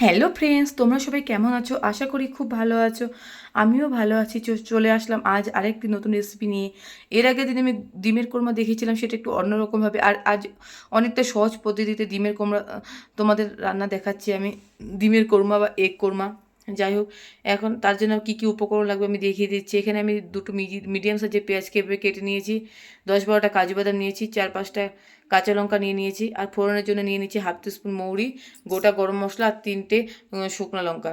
Hello friends তোমরা সবাই কেমন আছো? আশা করি খুব ভালো আছো। আমিও ভালো আছি। চলে আসলাম আজ আরেকটি নতুন রেসিপি নিয়ে। এর আগে দিন আমি ডিমের কোরমা দেখেছিলাম, সেটা একটু অন্যরকমভাবে। আর আজ অনেকটা সহজ পদ্ধতিতে ডিমের কোরমা তোমাদের রান্না দেখাচ্ছি আমি। ডিমের কোরমা বা এগ কোরমা। যাই হোক, এখন তার জন্য কী কী উপকরণ লাগবে আমি দেখিয়ে দিচ্ছি। এখানে আমি দুটো মিডিয়াম সাইজের পেঁয়াজ কেটে কেটে নিয়েছি। দশ বারোটা কাজু বাদাম নিয়েছি, চার পাঁচটা কাঁচা লঙ্কা নিয়ে নিয়েছি আর ফোড়নের জন্য নিয়ে নিয়েছি হাফ স্পুন মৌরি, গোটা গরম মশলা আর তিনটে শুকনো লঙ্কা।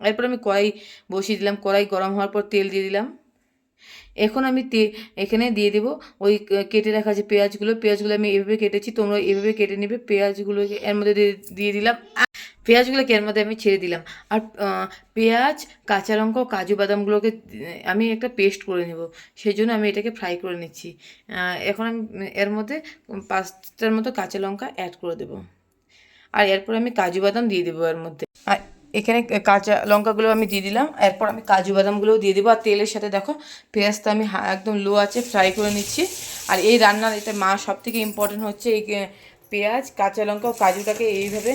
এরপর আমি কড়াই বসিয়ে দিলাম। কড়াই গরম হওয়ার পর তেল দিয়ে দিলাম। এখন আমি তে, এখানে দিয়ে দেবো ওই কেটে রাখা যে পেঁয়াজগুলো। পেঁয়াজগুলো আমি এভাবে কেটেছি, তোমরা এভাবে কেটে নেবে। পেঁয়াজগুলো এর মধ্যে দিয়ে দিয়ে দিলাম পেঁয়াজগুলোকে এর মধ্যে আমি ছেড়ে দিলাম। আর পেঁয়াজ, কাঁচা লঙ্কা কাজু বাদামগুলোকে আমি একটা পেস্ট করে নেব। সেই জন্য আমি এটাকে ফ্রাই করে নিচ্ছি। এখন আমি, এর মধ্যে পাঁচটার মতো কাঁচা লঙ্কা অ্যাড করে দেবো। আর এরপর আমি কাজু বাদাম দিয়ে দেবো এর মধ্যে। আর এখানে কাঁচা লঙ্কাগুলো আমি দিয়ে দিলাম। এরপর আমি কাজু বাদামগুলোও দিয়ে দেবো। আর তেলের সাথে দেখো, পেঁয়াজটা আমি একদম লো আছে ফ্রাই করে নিচ্ছি। আর এই রান্নার এটা মা সব থেকে ইম্পর্টেন্ট হচ্ছে এই পেঁয়াজ, কাঁচা লঙ্কা ও কাজুটাকে এইভাবে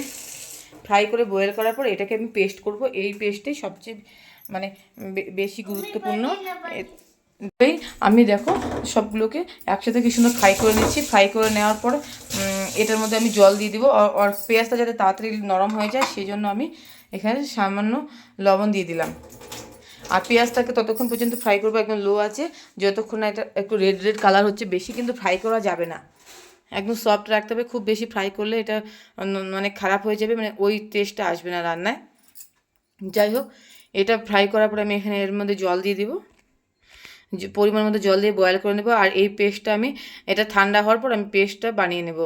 ফ্রাই করে বয়েল করার পর এটাকে আমি পেস্ট করব। এই পেস্টটাই সবচেয়ে মানে বেশি গুরুত্বপূর্ণ। এই আমি দেখো সবগুলোকে একসাথে কি সুন্দর ফ্রাই করে নিচ্ছি। ফ্রাই করে নেওয়ার পর এটার মধ্যে আমি জল দিয়ে দিব। আর পেঁয়াজটা যাতে তাড়াতাড়ি নরম হয়ে যায় সেই জন্য আমি এখানে সামান্য লবণ দিয়ে দিলাম। আর পেঁয়াজটাকে ততক্ষণ পর্যন্ত ফ্রাই করব। একদম লো আছে। যতক্ষণ না এটা একটু রেড রেড কালার হচ্ছে বেশি কিন্তু ফ্রাই করা যাবে না। একদম সফট রাখতে হবে, খুব বেশি ফ্রাই করলে এটা মানে খারাপ হয়ে যাবে মানে ওই টেস্টটা আসবে না রান্নায়। যাই হোক, এটা ফ্রাই করার পরে আমি এখানে এর মধ্যে জল দিয়ে দিব। পরিমাণ মতো জল দিয়ে বয়েল করে নেব, আর এই পেস্টটা আমি, এটা ঠান্ডা হওয়ার পর আমি পেস্টটা বানিয়ে নেব।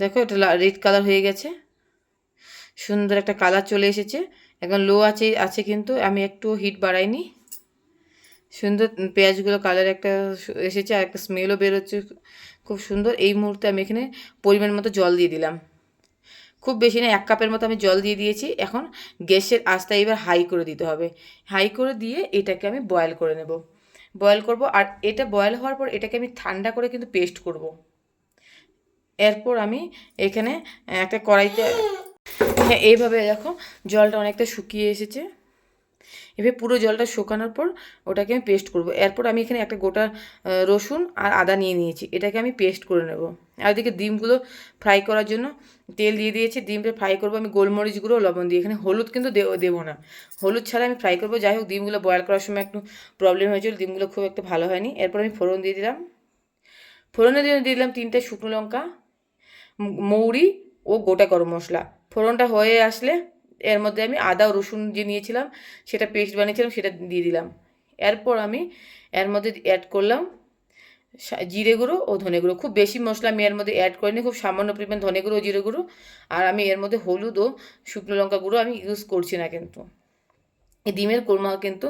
দেখো, এটা রেড কালার হয়ে গেছে। সুন্দর একটা কালার চলে এসেছে। একদম লো আছে আছে কিন্তু, আমি একটু হিট বাড়াইনি। সুন্দর পেঁয়াজগুলো কালার একটা এসেছে আর একটা স্মেলও বেরোচ্ছে। খুব সুন্দর। এই মুহূর্তে আমি এখানে পরিমাণ মতো জল দিয়ে দিলাম। খুব বেশি না, এক কাপের মতো আমি জল দিয়ে দিয়েছি। এখন গ্যাসের আঁচটা এবার হাই করে দিতে হবে। হাই করে দিয়ে এটাকে আমি বয়েল করে নেব। বয়েল করব আর এটা বয়েল হওয়ার পর এটাকে আমি ঠান্ডা করে কিন্তু পেস্ট করব। এরপর আমি এখানে একটা কড়াইতে হ্যাঁ এইভাবে দেখো জলটা অনেকটা শুকিয়ে এসেছে। এভাবে পুরো জলটা শুকানোর পর ওটাকে আমি পেস্ট করব। এরপর আমি এখানে একটা গোটা রসুন আর আদা নিয়ে নিয়েছি। এটাকে আমি পেস্ট করে নেব। আর ওদিকে ডিমগুলো ফ্রাই করার জন্য তেল দিয়ে দিয়েছি। ডিমটা ফ্রাই করব আমি গোলমরিচ গুঁড়ো লবণ দিয়ে। এখানে হলুদ কিন্তু দেবো না। হলুদ ছাড়া আমি ফ্রাই করব। যাই হোক, ডিমগুলো বয়েল করার সময় একটু প্রবলেম হয়েছিল। ডিমগুলো খুব একটা ভালো হয়নি। এরপর আমি ফোড়ন দিয়ে দিলাম। ফোড়নের জন্য দিয়ে দিলাম তিনটে শুকনো লঙ্কা, মৌরি ও গোটা গরম মশলা। ফোড়নটা হয়ে আসলে এর মধ্যে আমি আদা রসুন যে নিয়েছিলাম, সেটা পেস্ট বানিয়েছিলাম, সেটা দিয়ে দিলাম। এরপর আমি এর মধ্যে অ্যাড করলাম জিরে গুঁড়ো ও ধনে গুঁড়ো। খুব বেশি মশলা আমি এর মধ্যে অ্যাড করিনি, খুব সামান্য পরিমাণ ধনে গুঁড়ো ও জিরে গুঁড়ো। আর আমি এর মধ্যে হলুদ ও শুকনো লঙ্কা গুঁড়ো আমি ইউজ করছি না কিন্তু। এই ডিমের কোরমা কিন্তু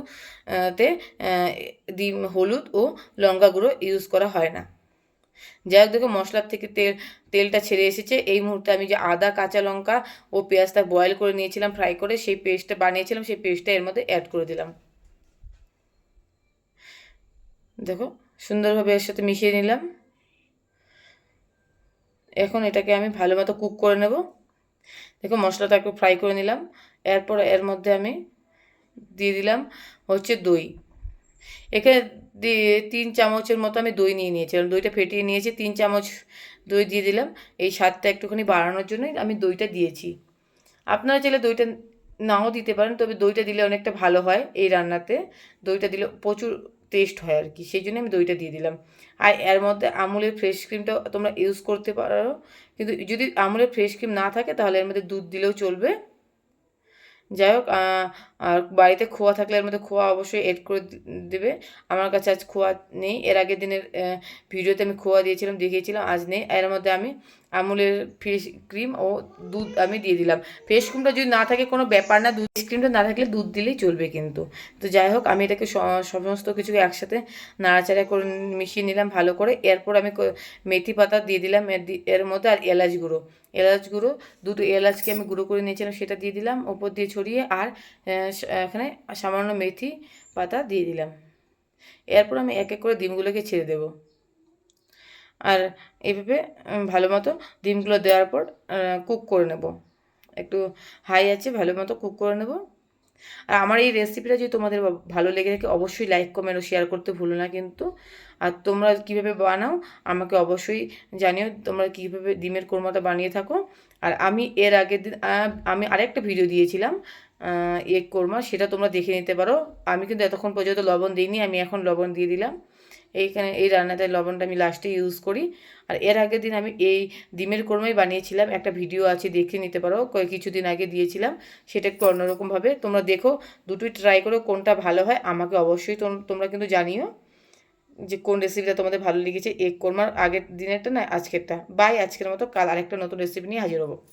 তে ডিম হলুদ ও লঙ্কা গুঁড়ো ইউজ করা হয় না। যাই হোক দেখো, মশলার থেকে তেল, তেলটা ছেড়ে এসেছে। এই মুহূর্তে আমি যে আদা, কাঁচা লঙ্কা ও পেঁয়াজটা বয়েল করে নিয়েছিলাম ফ্রাই করে, সেই পেস্টটা বানিয়েছিলাম, সেই পেস্টটা এর মধ্যে অ্যাড করে দিলাম। দেখো, সুন্দরভাবে এর সাথে মিশিয়ে নিলাম। এখন এটাকে আমি ভালো মতো কুক করে নেব। দেখো, মশলাটা একটু ফ্রাই করে নিলাম। এরপর এর মধ্যে আমি দিয়ে দিলাম হচ্ছে দই। এখানে তিন চামচের মতো আমি দই নিয়ে নিয়েছিলাম। দইটা ফেটিয়ে নিয়েছি, তিন চামচ দই দিয়ে দিলাম। এই স্বাদটা একটুখানি বাড়ানোর জন্যই আমি দইটা দিয়েছি। আপনারা চাইলে দইটা নাও দিতে পারেন, তবে দইটা দিলে অনেকটা ভালো হয় এই রান্নাতে। দইটা দিলে প্রচুর টেস্ট হয় আর কি, সেই জন্য আমি দইটা দিয়ে দিলাম। আর এর মধ্যে আমুলের ফ্রেশ ক্রিমটা তোমরা ইউজ করতে পারো। কিন্তু যদি আমুলের ফ্রেশ ক্রিম না থাকে, তাহলে এর মধ্যে দুধ দিলেও চলবে। যাই হোক আর বাড়িতে খোয়া থাকলে এর মধ্যে খোয়া অবশ্যই এড করে দেবে। আমার কাছে আজ খোয়া নেই। এর আগের দিনের ভিডিওতে আমি খোয়া দিয়েছিলাম, দেখিয়েছিলাম, আজ নেই। এর মধ্যে আমি আমুলের ফেস ক্রিম ও দুধ আমি দিয়ে দিলাম। ফেস ক্রিমটা যদি না থাকে কোনো ব্যাপার না দুধ ক্রিমটা না থাকলে দুধ দিলেই চলবে কিন্তু। তো যাই হোক, আমি এটাকে সমস্ত কিছু একসাথে নাড়াচাড়া করে মিশিয়ে নিলাম ভালো করে। এরপর আমি মেথি পাতা দিয়ে দিলাম এর মধ্যে আর এলাচ গুঁড়ো। এলাচ গুঁড়ো, দুটো এলাচকে আমি গুঁড়ো করে নিয়েছিলাম, সেটা দিয়ে দিলাম, ওপর দিয়ে ছড়িয়ে আর এখানে সামান্য মেথি পাতা দিয়ে দিলাম। এরপর আমি এক এক করে ডিমগুলোকে ছেড়ে দেবো। আর এইভাবে উম, ভালো মতো ডিমগুলো দেওয়ার পর কুক করে নেব। একটু হাই আছে ভালো মতো কুক করে নেব। আর আমার এই রেসিপিটা যদি তোমাদের ভালো লেগে থাকে অবশ্যই লাইক কমেন্ট ও শেয়ার করতে ভুলো না কিন্তু। আর তোমরা কীভাবে বানাও আমাকে অবশ্যই জানিও। তোমরা কীভাবে ডিমের কোরমাটা বানিয়ে থাকো। আর আমি এর আগের দিন আমি আরেকটা ভিডিও দিয়েছিলাম এগ কোরমা সেটা তোমরা দেখে নিতে পারো। আমি কিন্তু এতক্ষণ পর্যন্ত লবণ দিইনি আমি এখন লবণ দিয়ে দিলাম। এইখানে এই রান্নাতে লবণটা আমি লাস্টে ইউজ করি। আর এর আগের দিন আমি এই ডিমের কোরমাই বানিয়েছিলাম, একটা ভিডিও আছে, দেখে নিতে পারো। কিছুদিন আগে দিয়েছিলাম, সেটা একটু অন্যরকমভাবে তোমরা দেখো, দুটোই ট্রাই করো, কোনটা ভালো হয়। আমাকে অবশ্যই তোম- তোমরা কিন্তু জানিও যে কোন রেসিপিটা তোমাদের ভালো লেগেছে। এগ কোরমার আগের দিনেরটা না, আজকেরটা। বাই, আজকের মতো কাল আরেকটা নতুন রেসিপি নিয়ে হাজির হব।